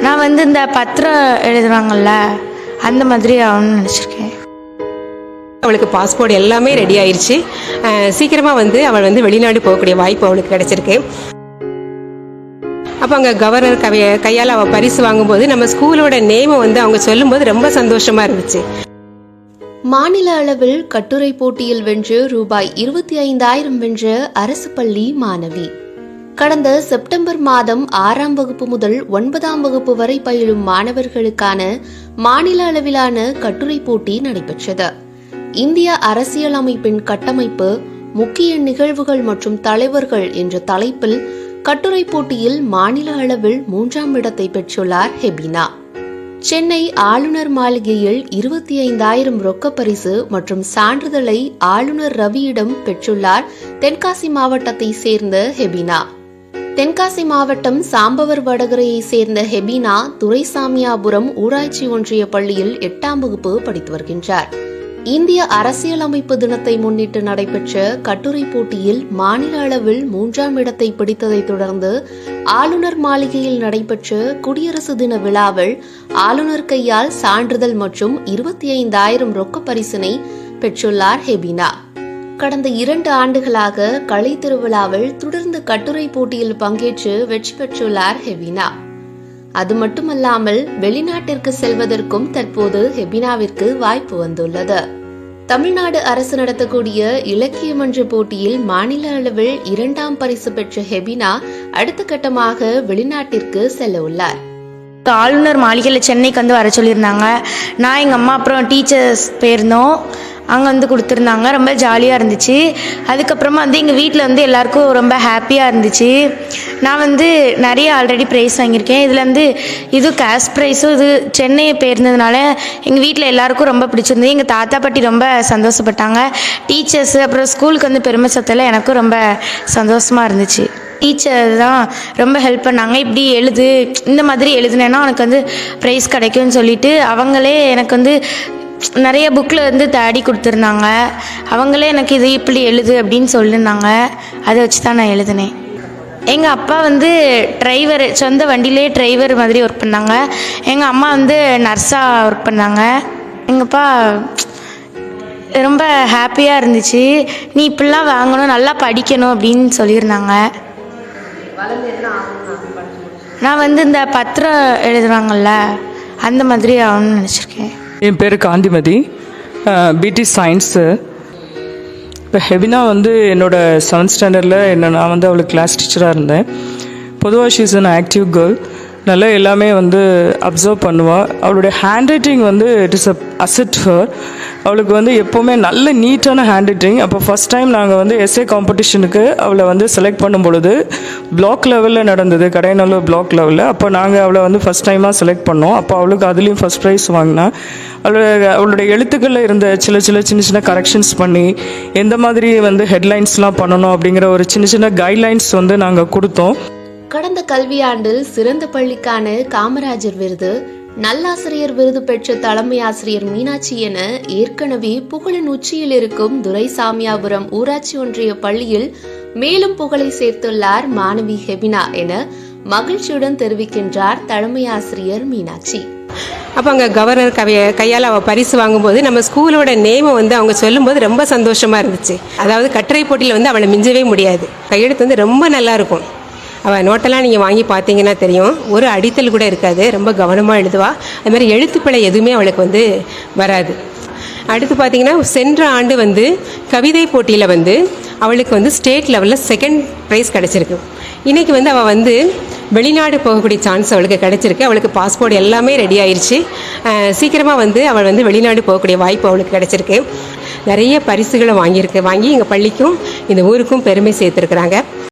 நான் வந்து இந்த பத்திரம் எழுதுவாங்கல்ல அந்த மாதிரி ஆகணும்னு நினச்சிருக்கேன். அவளுக்கு பாஸ்போர்ட் எல்லாமே ரெடி ஆயிருச்சு. அஹ் சீக்கிரமா வந்து அவள் வந்து வெளிநாடு போகக்கூடிய வாய்ப்பு அவளுக்கு கிடைச்சிருக்கு. அப்போ அங்கே கவர்னர் கவைய கையால் அவள் பரிசு வாங்கும்போது நம்ம ஸ்கூலோட நேமை வந்து அவங்க சொல்லும்போது ரொம்ப சந்தோஷமா இருந்துச்சு. மாநில அளவில் கட்டுரை போட்டியில் வென்று ரூபாய் இருபத்தி ஐந்தாயிரம் வென்ற அரசு பள்ளி மாணவி. கடந்த செப்டம்பர் மாதம் ஆறாம் வகுப்பு முதல் ஒன்பதாம் வகுப்பு வரை பயிலும் மாணவர்களுக்கான மாநில அளவிலான கட்டுரை போட்டி நடைபெற்றது. இந்திய அரசியலமைப்பின் கட்டமைப்பு முக்கிய நிகழ்வுகள் மற்றும் தலைவர்கள் என்ற தலைப்பில் கட்டுரை போட்டியில் மாநில அளவில் மூன்றாம் இடத்தை பெற்றுள்ளார் ஹெபினா. சென்னை ஆளுநர் மாளிகையில் இருபத்தி ஐந்தாயிரம் ரொக்க பரிசு மற்றும் சான்றிதழை ஆளுநர் ரவியிடம் பெற்றுள்ளார் தென்காசி மாவட்டத்தை சேர்ந்த ஹெபினா. தென்காசி மாவட்டம் சாம்பவர் வடகரையை சேர்ந்த ஹெபினா துரைசாமியாபுரம் ஊராட்சி ஒன்றிய பள்ளியில் எட்டாம் வகுப்பு படித்து வருகின்றார். இந்திய அரசியலமைப்பு தினத்தை முன்னிட்டு நடைபெற்ற கட்டுரை போட்டியில் மாநில அளவில் மூன்றாம் இடத்தை பிடித்ததைத் தொடர்ந்து ஆளுநர் மாளிகையில் நடைபெற்ற குடியரசு தின விழாவில் ஆளுநர் கையால் சான்றிதழ் மற்றும் இருபத்தி ஐந்தாயிரம் ரொக்க பரிசினை பெற்றுள்ளார் ஹெபினா. கடந்த இரண்டு ஆண்டுகளாக கலை திருவிழாவில் தொடர்ந்து கட்டுரை போட்டியில் பங்கேற்று வெற்றி பெற்றுள்ளார் ஹெபினா. அது மட்டுமல்லாமல் வெளிநாட்டிற்கு செல்வதற்கும் தற்போது ஹெபினாவிற்கு வாய்ப்பு வந்துள்ளது. தமிழ்நாடு அரசு நடத்தக்கூடிய இலக்கிய மன்ற போட்டியில் மாநில அளவில் இரண்டாம் பரிசு பெற்ற ஹெபினா அடுத்த கட்டமாக வெளிநாட்டிற்கு செல்ல உள்ளார். ஆளுநர் மாளிகையில் சென்னைக்கு வந்து வர சொல்லியிருந்தாங்க. நான் எங்கள் அம்மா அப்புறம் டீச்சர்ஸ் போயிருந்தோம். அங்கே வந்து கொடுத்துருந்தாங்க. ரொம்ப ஜாலியாக இருந்துச்சு. அதுக்கப்புறமா வந்து எங்கள் வீட்டில் வந்து எல்லாருக்கும் ரொம்ப ஹாப்பியாக இருந்துச்சு. நான் வந்து நிறைய ஆல்ரெடி ப்ரைஸ் வாங்கியிருக்கேன். இதில் வந்து இது கேஷ் ப்ரைஸும் இது சென்னை போயிருந்ததுனால எங்கள் வீட்டில் எல்லாருக்கும் ரொம்ப பிடிச்சிருந்தது. எங்கள் தாத்தா பாட்டி ரொம்ப சந்தோஷப்பட்டாங்க. டீச்சர்ஸ் அப்புறம் ஸ்கூலுக்கு வந்து பெருமை சத்தில் எனக்கும் ரொம்ப சந்தோஷமாக இருந்துச்சு. டீச்சர் தான் ரொம்ப ஹெல்ப் பண்ணாங்க. இப்படி எழுது இந்த மாதிரி எழுதுனேன்னா உனக்கு வந்து ப்ரைஸ் கிடைக்கும்னு சொல்லிட்டு அவங்களே எனக்கு வந்து நிறைய புக்கில் வந்து தேடி கொடுத்துருந்தாங்க. அவங்களே எனக்கு இது இப்படி எழுது அப்படின்னு சொல்லியிருந்தாங்க அதை வச்சு தான் நான் எழுதினேன். எங்கள் அப்பா வந்து டிரைவர் சொந்த வண்டியிலே டிரைவர் மாதிரி ஒர்க் பண்ணாங்க. எங்கள் அம்மா வந்து நர்ஸாக ஒர்க் பண்ணாங்க. எங்கள் அப்பா ரொம்ப ஹாப்பியாக இருந்துச்சு. நீ இப்படிலாம் வாங்கணும் நல்லா படிக்கணும் அப்படின்னு சொல்லியிருந்தாங்க. நான் வந்து இந்த பத்திரம் எழுதுறாங்கல்ல அந்த மாதிரி ஆகணும்னு நினச்சிருக்கேன். என் பேர் காந்திமதி. பிடி சயின்ஸு இப்போ ஹெவினா வந்து என்னோட செவன்த் ஸ்டாண்டர்டில் என்ன நான் வந்து அவளுக்கு கிளாஸ் டீச்சராக இருந்தேன். பொதுவாக ஷீஸ் அன் ஆக்டிவ் கேர்ள் நல்லா எல்லாமே வந்து அப்சர்வ் பண்ணுவாள் அவளுடைய ஹேண்ட் ரைட்டிங் வந்து it is a asset her அவளுக்கு வந்து எப்போவுமே நல்ல நீட்டான ஹேண்ட் ரைட்டிங் அப்போ ஃபஸ்ட் டைம் நாங்கள் வந்து எஸ்ஏ காம்படிஷனுக்கு அவளை வந்து செலக்ட் பண்ணும் பொழுது பிளாக் லெவலில் நடந்தது கடையநல்லூர் பிளாக் லெவலில் அப்போ நாங்கள் அவளை வந்து ஃபஸ்ட் டைமாக செலக்ட் பண்ணோம். அப்போ அவளுக்கு அதுலேயும் ஃபஸ்ட் ப்ரைஸ் வாங்கினா அவளோட அவளுடைய எழுத்துக்களில் இருந்த சில சில சின்ன சின்ன கரெக்ஷன்ஸ் பண்ணி எந்த மாதிரி வந்து ஹெட்லைன்ஸ்லாம் பண்ணணும் அப்படிங்கிற ஒரு சின்ன சின்ன கைட்லைன்ஸ் வந்து நாங்கள் கொடுத்தோம். கடந்த கல்வியாண்டில் சிறந்த பள்ளிக்கான காமராஜர் விருது நல்லாசிரியர் விருது பெற்ற தலைமை ஆசிரியர் மீனாட்சி என ஏற்கனவே புகழின் உச்சியில் இருக்கும் துரைசாமியாபுரம் ஊராட்சி ஒன்றிய பள்ளியில் மேலும் புகழை சேர்த்துள்ளார் மாணவி ஹெபினா என மகிழ்ச்சியுடன் தெரிவிக்கின்றார் தலைமை ஆசிரியர் மீனாட்சி. அப்போ அங்கே கவர்னர் கவைய கையால் அவள் பரிசு வாங்கும்போது நம்ம ஸ்கூலோட நேமை வந்து அவங்க சொல்லும்போது ரொம்ப சந்தோஷமாக இருந்துச்சு. அதாவது கட்டுரை போட்டியில் வந்து அவளை மிஞ்சவே முடியாது. கையெழுத்து வந்து ரொம்ப நல்லா இருக்கும். அவள் நோட்டெல்லாம் நீங்கள் வாங்கி பார்த்தீங்கன்னா தெரியும். ஒரு அடித்தல் கூட இருக்காது. ரொம்ப கவனமாக எழுதுவா. அது மாதிரி எழுத்துப்பிழை எதுவுமே அவளுக்கு வந்து வராது. அடுத்து பார்த்தீங்கன்னா சென்ற ஆண்டு வந்து கவிதை போட்டியில் வந்து அவளுக்கு வந்து ஸ்டேட் லெவலில் செகண்ட் ப்ரைஸ் கிடச்சிருக்கு. இன்றைக்கி வந்து அவள் வந்து வெளிநாடு போகக்கூடிய சான்ஸ் அவளுக்கு கிடச்சிருக்கு. அவளுக்கு பாஸ்போர்ட் எல்லாமே ரெடி ஆயிடுச்சு சீக்கிரமாக வந்து அவள் வந்து வெளிநாடு போகக்கூடிய வாய்ப்பு அவளுக்கு கிடச்சிருக்கு. நிறைய பரிசுகளை வாங்கியிருக்கு. வாங்கி எங்கள் பள்ளிக்கும் இந்த ஊருக்கும் பெருமை சேர்த்துருக்குறாங்க.